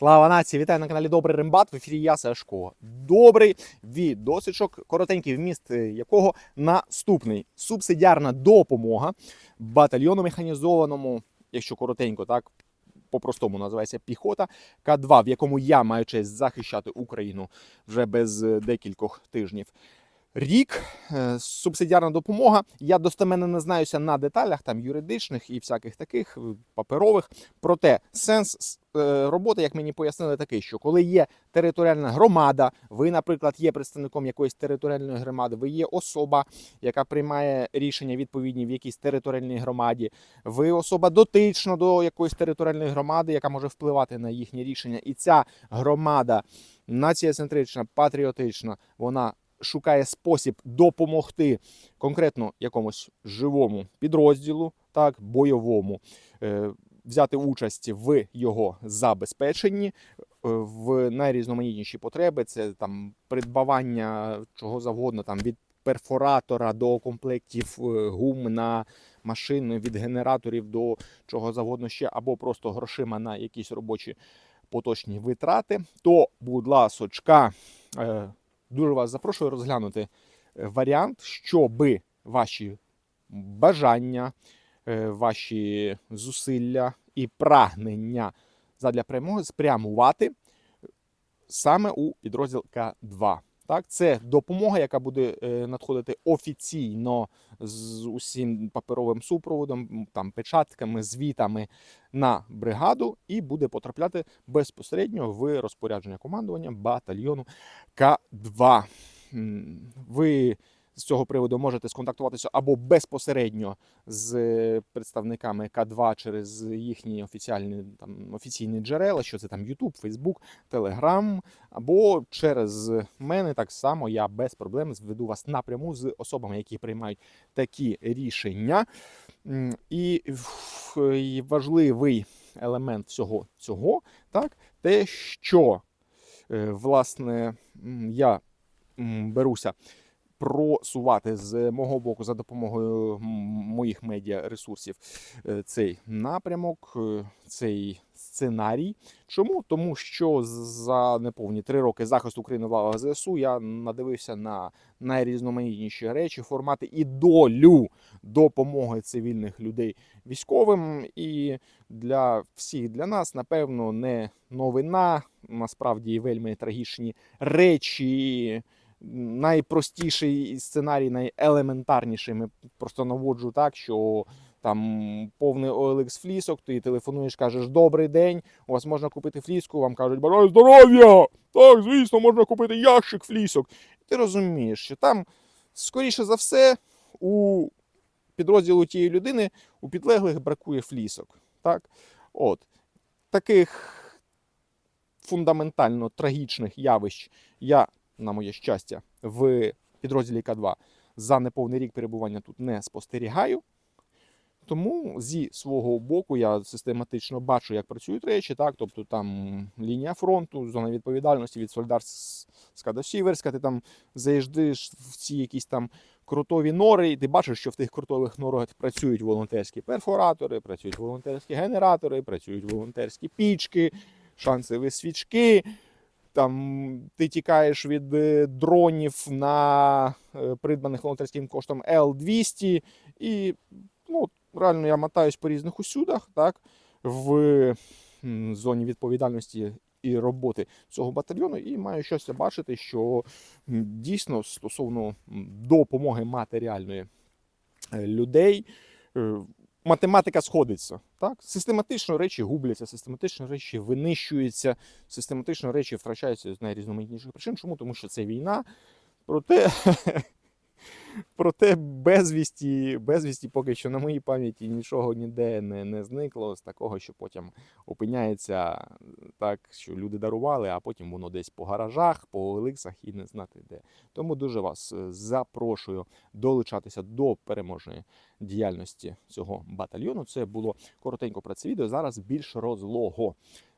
Слава нації! Вітаю на каналі Добрий Рембат. В ефірі я Сашко. Добрий відосичок, коротенький вміст е, якого наступний субсидіарна допомога батальйону механізованому, якщо коротенько, так по-простому називається піхота К2, в якому я маю честь захищати Україну вже без е, декількох тижнів. Рік е, субсидіарна допомога. Я достеменно не знаюся на деталях там юридичних і всяких таких е, паперових. Проте сенс е, роботи, як мені пояснили, такий, що коли є територіальна громада, ви, наприклад, є представником якоїсь територіальної громади, ви є особа, яка приймає рішення відповідні в якійсь територіальній громаді, ви особа дотична до якоїсь територіальної громади, яка може впливати на їхні рішення, і ця громада націоцентрична, патріотична, вона шукає спосіб допомогти конкретно якомусь живому підрозділу, так бойовому, е, взяти участь в його забезпеченні е, в найрізноманітніші потреби. Це там придбавання чого завгодно, там від перфоратора до комплектів е, гум на машини, від генераторів до чого завгодно ще, або просто грошима на якісь робочі поточні витрати. То, будь ласочка, дуже вас запрошую розглянути е, варіант, щоби ваші бажання, е, ваші зусилля і прагнення задля перемоги спрямувати саме у підрозділ К2. Так, це допомога, яка буде е, надходити офіційно з усім паперовим супроводом, там печатками, звітами на бригаду, і буде потрапляти безпосередньо в розпорядження командування батальйону К2. Ви з цього приводу можете сконтактуватися або безпосередньо з представниками К2 через їхні офіціальні там офіційні джерела, що це там YouTube, Facebook, Telegram, або через мене так само я без проблем зведу вас напряму з особами, які приймають такі рішення. І важливий елемент всього цього, так, те, що е, власне я беруся просувати з мого боку за допомогою моїх медіа ресурсів е, цей напрямок, е, цей сценарій. Чому? Тому що за неповні три роки захисту України в ЗСУ я надивився на найрізноманітніші речі, формати і долю допомоги цивільних людей військовим. І для всіх для нас, напевно, не новина. Насправді вельми трагічні речі. Найпростіший сценарій, найелементарніший. Ми просто наводжу так, що там повний OLX флісок, ти телефонуєш, кажеш добрий день, у вас можна купити фліску, вам кажуть, бажаю здоров'я! Так, звісно, можна купити ящик флісок. Ти розумієш, що там, скоріше за все, у підрозділу тієї людини у підлеглих бракує флісок. Так? От. Таких фундаментально трагічних явищ я, на моє щастя, в підрозділі К2 за неповний рік перебування тут не спостерігаю. Тому зі свого боку я систематично бачу, як працюють речі, так, тобто там лінія фронту, зона відповідальності від Сольдарська до Сіверська, ти там заїжджаєш в ці якісь там крутові нори, і ти бачиш, що в тих крутових норах працюють волонтерські перфоратори, працюють волонтерські генератори, працюють волонтерські пічки, шансові свічки. Там ти тікаєш від е, дронів на е, придбаних волонтерським коштом Л-200, і ну, реально я мотаюсь по різних усюдах, так, в зоні відповідальності і роботи цього батальйону, і маю щось бачити, що дійсно стосовно допомоги матеріальної е, людей. Математика сходиться. Так? Систематично речі губляться, систематично речі винищуються, систематично речі втрачаються з найрізноманітніших причин. Чому? Тому що це війна. Проте, проте безвісті, безвісті поки що на моїй пам'яті нічого ніде не, не зникло з такого, що потім опиняється так, що люди дарували, а потім воно десь по гаражах, по еликсах і не знати де. Тому дуже вас е, запрошую долучатися до переможної діяльності цього батальйону. Це було коротенько про це відео. Зараз більш розлого.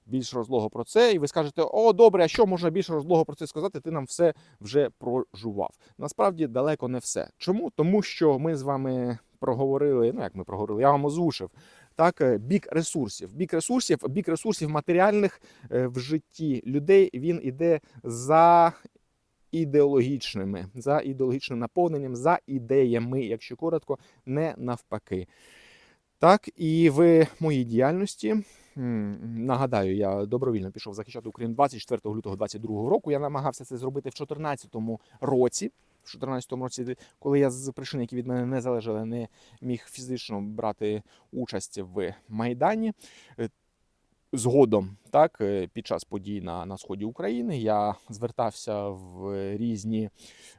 Більш розлого про це, і ви скажете: о, добре, а що можна більш розлого про це сказати? Ти нам все вже прожував. Насправді далеко не все. Чому? Тому що ми з вами проговорили. Ну як ми проговорили, я вам озвучив так, е, бік ресурсів. Бік ресурсів, бік ресурсів матеріальних е, в житті людей він іде за ідеологічними, за ідеологічним наповненням, за ідеями, якщо коротко, не навпаки. Так, і в моїй діяльності нагадаю, я добровільно пішов захищати Україну 24 лютого 22 року. Я намагався це зробити в 2014 році. В 2014 році, коли я з причин, які від мене не залежали, не міг фізично брати участь в майдані. Е, Згодом, так, е, під час подій на, на сході України я звертався в різні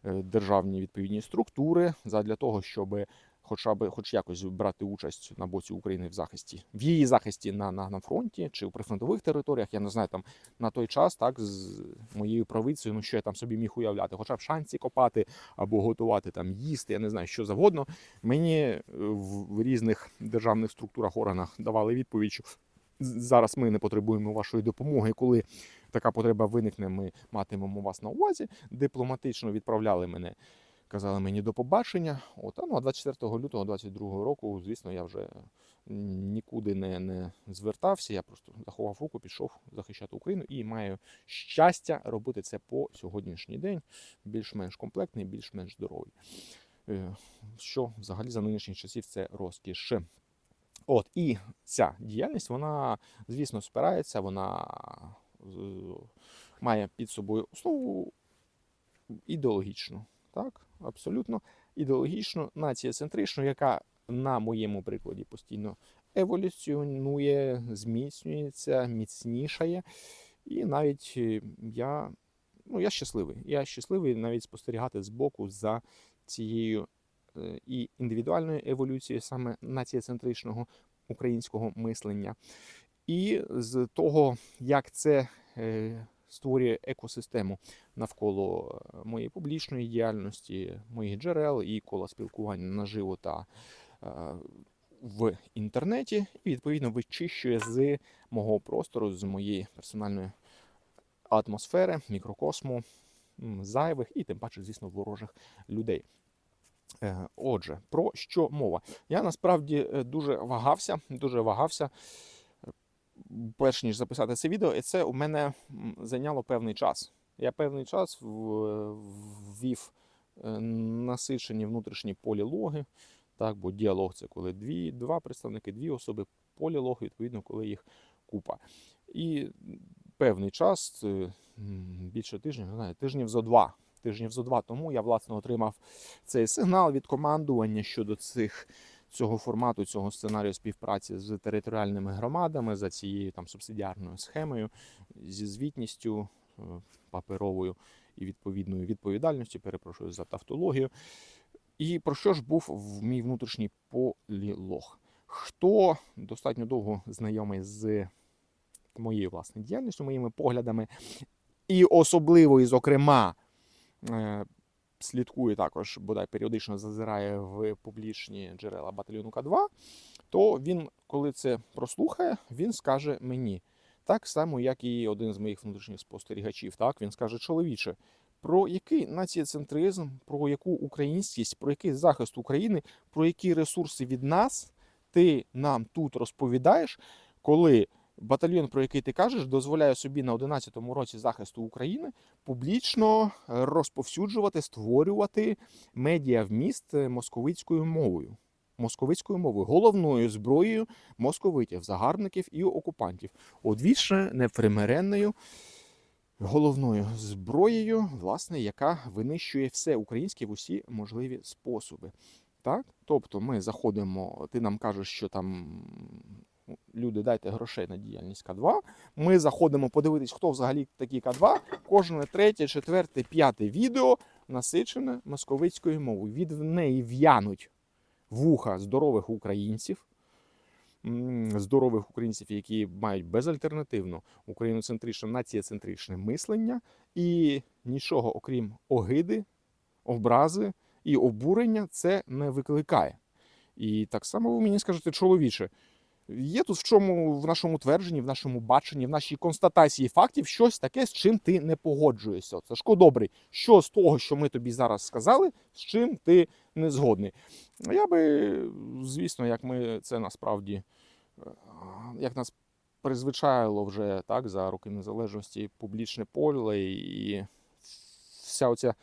е, державні відповідні структури задля того, щоб хоча б хоч якось брати участь на боці України в захисті, в її захисті на, на, на фронті чи у прифронтових територіях. Я не знаю, там на той час, так з моєю правицею, ну що я там собі міг уявляти, хоча б шанці копати або готувати там їсти, я не знаю, що завгодно. Мені е, в, в різних державних структурах, органах давали відповідь, що зараз ми не потребуємо вашої допомоги. Коли така потреба виникне, ми матимемо вас на увазі. Дипломатично відправляли мене, казали мені до побачення. От, а, ну, а 24 лютого 22 року, звісно, я вже нікуди не, не звертався. Я просто заховав руку, пішов захищати Україну і маю щастя робити це по сьогоднішній день. Більш-менш комплектний, більш-менш здоровий. Е, Що взагалі за нинішніх часів це розкіш. От і ця діяльність, вона, звісно, спирається, вона має під собою основу ідеологічну, так, абсолютно ідеологічну, націєцентричну, яка на моєму прикладі постійно еволюціонує, зміцнюється, міцнішає. І навіть е, я, ну, я щасливий. Я щасливий навіть спостерігати збоку за цією е, і індивідуальною еволюцією саме націєцентричного українського мислення, і з того, як це е, створює екосистему навколо е, моєї публічної діяльності, моїх джерел і кола спілкування наживо та е, в інтернеті, і відповідно вичищує з мого простору, з моєї персональної атмосфери, мікрокосму, зайвих і тим паче, звісно, ворожих людей. Е, Отже, про що мова? Я насправді дуже вагався, дуже вагався, перш ніж записати це відео, і це у мене зайняло певний час. Я певний час ввів е, насичені внутрішні полілоги, так, бо діалог це коли дві, два представники, дві особи, полілог, відповідно, коли їх купа. І певний час, більше тижнів, не знаю, тижнів зо два. Тижнів зо два тому я власне отримав цей сигнал від командування щодо цих цього формату, цього сценарію співпраці з територіальними громадами за цією там субсидіарною схемою, зі звітністю е, паперовою і відповідною відповідальністю. Перепрошую за тавтологію. І про що ж був в мій внутрішній полілог? Хто достатньо довго знайомий з моєю власною діяльністю, моїми поглядами, і особливо, і зокрема, е, слідкує також, бодай періодично зазирає в публічні джерела батальйону К2, то він, коли це прослухає, він скаже мені. Так само, як і один з моїх внутрішніх спостерігачів. Так, він скаже, чоловіче, про який націєцентризм, про яку українськість, про який захист України, про які ресурси від нас ти нам тут розповідаєш, коли батальйон, про який ти кажеш, дозволяє собі на 11-му році захисту України публічно е, розповсюджувати, створювати медіа вміст е, московицькою мовою. Московицькою мовою, головною зброєю московитів, загарбників і окупантів, одвічне непримиренною головною зброєю, власне, яка винищує все українське в усі можливі способи. Так? Тобто ми заходимо, ти нам кажеш, що там люди дайте грошей на діяльність К2. Ми заходимо подивитись, хто взагалі такі К2. Кожне третє, четверте, п'яте відео насичене московицькою мовою. Від неї в'януть вуха здорових українців. Здорових українців, які мають безальтернативно україноцентричне, націєцентричне мислення, і нічого, окрім огиди, образи і обурення, це не викликає. І так само ви мені скажете, чоловіче, є тут в чому в нашому твердженні, в нашому баченні, в нашій констатації фактів щось таке, з чим ти не погоджуєшся. Сашко добрий, що з того, що ми тобі зараз сказали, з чим ти не згодний. Я би, звісно, як ми це насправді е, як нас призвичаїло вже так, за роки незалежності публічне поле і вся оця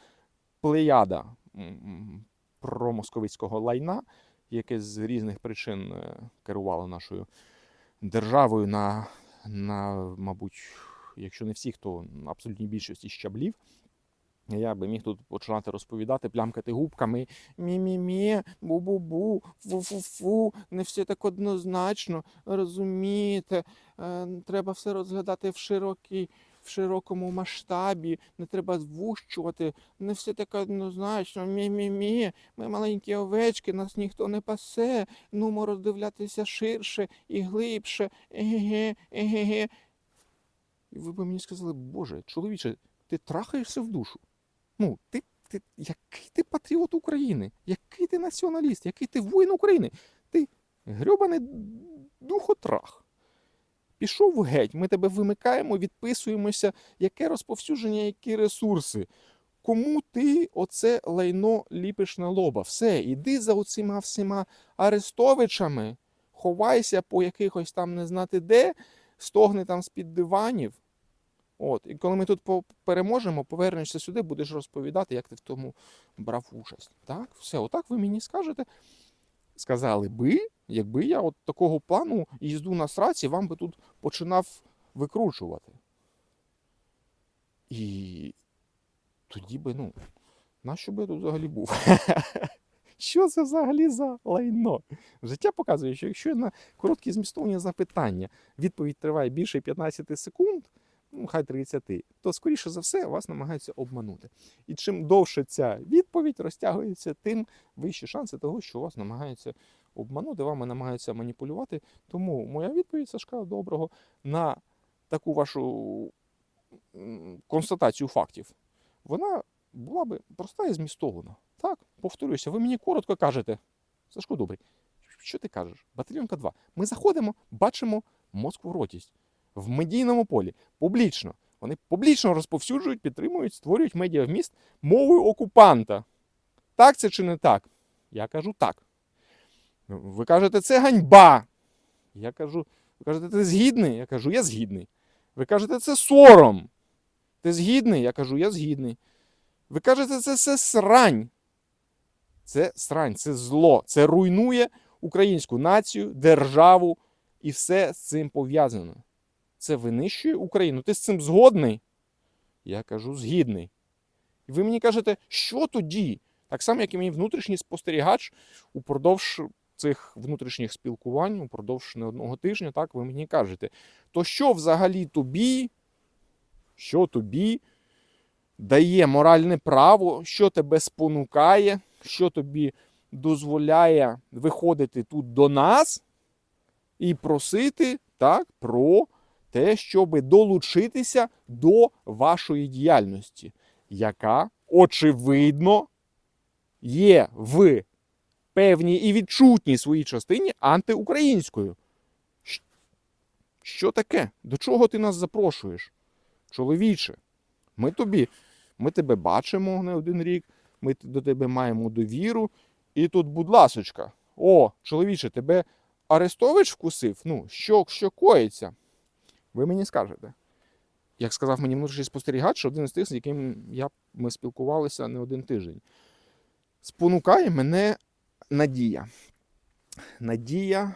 плеяда промосковицького лайна, яке з різних причин е, керувало нашою державою на, на, мабуть, якщо не всіх, то абсолютній більшості щаблів. Я би міг тут починати розповідати, плямкати губками. Мі-мі-мі, бу-бу-бу, фу-фу-фу, не все так однозначно, розумієте, е, треба все розглядати в широкій, в широкому масштабі, не треба звущувати, не все так однозначно. Мі-мі-мі, ми маленькі овечки, нас ніхто не пасе, нумо роздивлятися ширше і глибше. Еге, еге. І ви б мені сказали, Боже, чоловіче, ти трахаєшся в душу. Ну, ти, ти, який ти патріот України, який ти націоналіст, який ти воїн України. Ти грьобаний духотрах. Пішов геть, ми тебе вимикаємо, відписуємося, яке розповсюдження, які ресурси. Кому ти оце лайно ліпиш на лоба? Все, іди за оцима всіма арестовичами, ховайся по якихось там не знати де, стогни там з-під диванів. От, і коли ми тут переможемо, повернешся сюди, будеш розповідати, як ти в тому брав участь. Так, все, отак ви мені скажете. Сказали би, якби я от такого плану їзду на сраці вам би тут починав викручувати. І тоді би, ну, нащо би я тут взагалі був? Що це взагалі за лайно? Життя показує, що якщо на короткі змістовні запитання відповідь триває більше 15 секунд, ну, хай 30, то скоріше за все вас намагаються обманути. І чим довше ця відповідь розтягується, тим вищі шанси того, що вас намагаються обманути, вами намагаються маніпулювати. Тому моя відповідь Сашка Доброго на таку вашу констатацію фактів, вона була би проста і змістована. Так, повторюся, ви мені коротко кажете, Сашко Добрий, що ти кажеш? Батальйонка 2. Ми заходимо, бачимо Москву ротість в медійному полі, публічно. Вони публічно розповсюджують, підтримують, створюють медіавміст мовою окупанта. Так це чи не так? Я кажу так. Ви кажете, це ганьба. Я кажу, ви кажете, ти згідний? Я кажу, я згідний. Ви кажете, це сором. Ти згідний? Я кажу, я згідний. Ви кажете, це все срань. Це срань, це зло. Це руйнує українську націю, державу і все з цим пов'язано. Це винищує Україну. Ти з цим згодний? Я кажу, згідний. І ви мені кажете, що тоді? Так само, як і мій внутрішній спостерігач упродовж цих внутрішніх спілкувань, упродовж не одного тижня, так ви мені кажете, то що взагалі тобі, що тобі дає моральне право, що тебе спонукає, що тобі дозволяє виходити тут до нас і просити так, про те, щоб долучитися до вашої діяльності, яка, очевидно, є в певній і відчутній своїй частині антиукраїнською. Що таке? До чого ти нас запрошуєш? Чоловіче, ми тобі, ми тебе бачимо не один рік, ми до тебе маємо довіру. І тут, будь ласочка, о, чоловіче, тебе Арестович вкусив? Ну, що, що коїться? Ви мені скажете. Як сказав мені внутрішній спостерігач, один з тих, з яким я, ми спілкувалися не один тиждень. Спонукає мене надія. Надія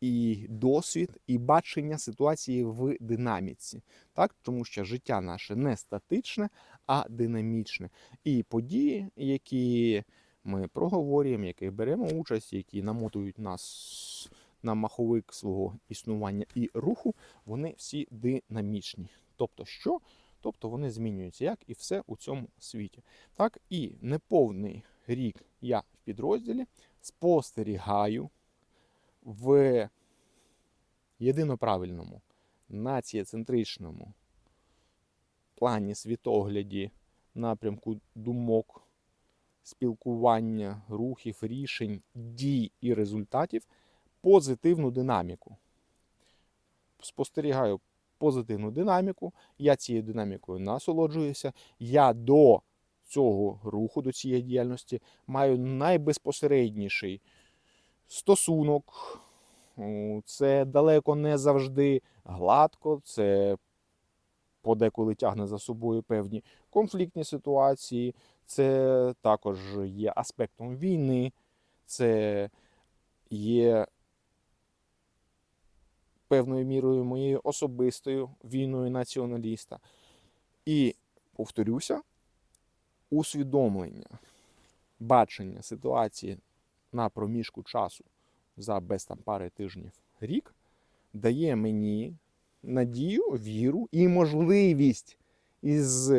і досвід, і бачення ситуації в динаміці. Так? Тому що життя наше не статичне, а динамічне. І події, які ми проговорюємо, яких беремо участь, які намотують нас на маховик свого існування і руху, вони всі динамічні. Тобто що? Тобто вони змінюються, як і все у цьому світі. Так, і неповний рік я в підрозділі спостерігаю в єдиноправильному, націєцентричному плані світогляді, напрямку думок, спілкування, рухів, рішень, дій і результатів позитивну динаміку. Спостерігаю позитивну динаміку, я цією динамікою насолоджуюся. Я до цього руху, до цієї діяльності маю найбезпосередніший стосунок, Це далеко не завжди гладко, це подеколи тягне за собою певні конфліктні ситуації. Це також є аспектом війни, це є певною мірою моєю особистою війною націоналіста. І повторюся, усвідомлення, бачення ситуації на проміжку часу за без там пари тижнів рік дає мені надію, віру і можливість із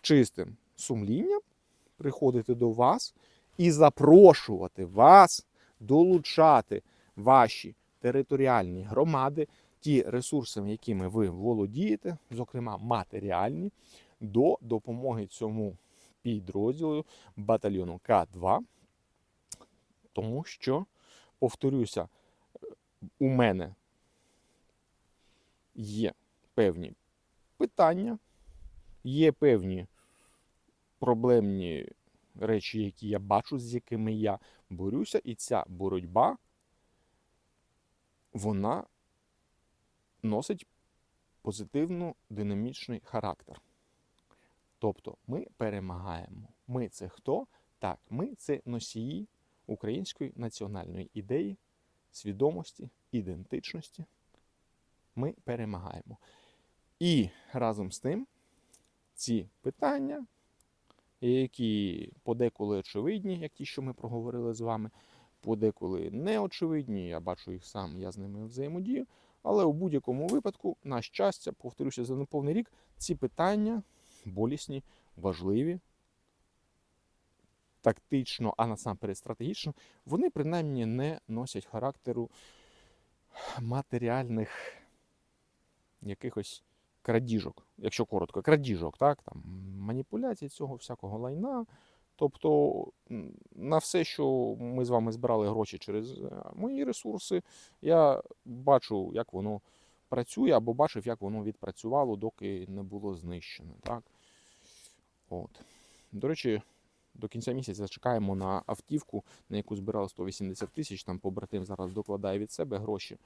чистим сумлінням приходити до вас і запрошувати вас долучати ваші територіальні громади, ті ресурси, якими ви володієте, зокрема матеріальні, до допомоги цьому підрозділу батальйону К2. Тому що, повторюся, у мене є певні питання, є певні проблемні речі, які я бачу, з якими я борюся, і ця боротьба вона носить позитивно динамічний характер. Тобто ми перемагаємо. Ми це хто? Так, ми це носії української національної ідеї, свідомості, ідентичності. Ми перемагаємо. І разом з тим ці питання, які подеколи очевидні, як ті, що ми проговорили з вами, подеколи не очевидні, я бачу їх сам, я з ними взаємодію. Але у будь-якому випадку, на щастя, повторюся за неповний рік, ці питання болісні, важливі, тактично, а насамперед стратегічно, вони принаймні не носять характеру матеріальних якихось крадіжок, якщо коротко, крадіжок, так, там, маніпуляцій цього всякого лайна. Тобто на все, що ми з вами збирали гроші через е, мої ресурси, я бачу, як воно працює, або бачив, як воно відпрацювало, доки не було знищене. Так? От. До речі, до кінця місяця чекаємо на автівку, на яку збирали 180 тисяч. Там побратим зараз докладає від себе гроші.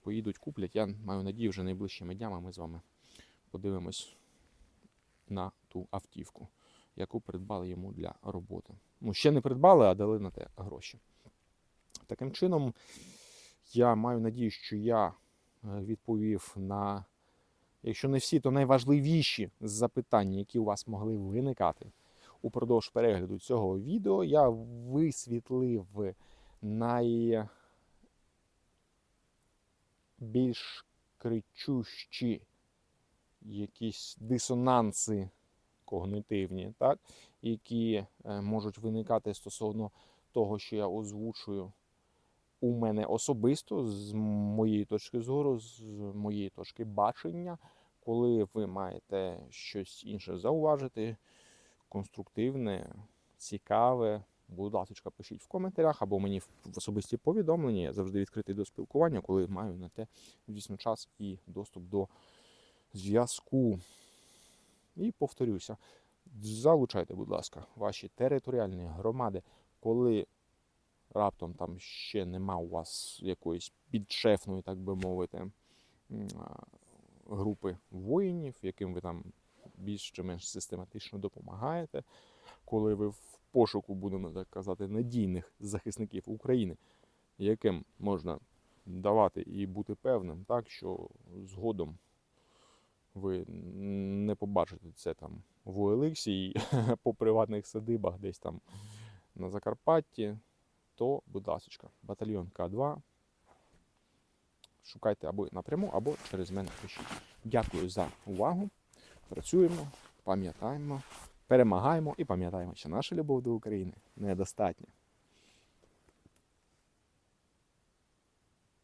Поїдуть, куплять. Я маю надію, вже найближчими днями ми з вами подивимось на ту автівку, яку придбали йому для роботи. Ну, ще не придбали, а дали на те гроші. Таким чином, я маю надію, що я е, відповів на, якщо не всі, то найважливіші запитання, які у вас могли виникати упродовж перегляду цього відео. Я висвітлив найбільш кричущі якісь дисонанси когнитивні, так, які е, можуть виникати стосовно того, що я озвучую у мене особисто, з моєї точки зору, з моєї точки бачення, коли ви маєте щось інше зауважити, конструктивне, цікаве. Будь ласка, пишіть в коментарях або мені в особисті повідомлення. Я завжди відкритий до спілкування, коли маю на те дійсно час і доступ до зв'язку. І повторюся, залучайте, будь ласка, ваші територіальні громади, коли раптом там ще нема у вас якоїсь підшефної, так би мовити, групи воїнів, яким ви там більш чи менш систематично допомагаєте, коли ви в пошуку, будемо так казати, надійних захисників України, яким можна давати і бути певним, так, що згодом ви не побачите це там в Олексії по приватних садибах, десь там на Закарпатті, то, будь ласка, батальйон К2. Шукайте або напряму, або через мене пишіть. Дякую за увагу. Працюємо, пам'ятаємо, перемагаємо і пам'ятаємо, що наша любов до України недостатня.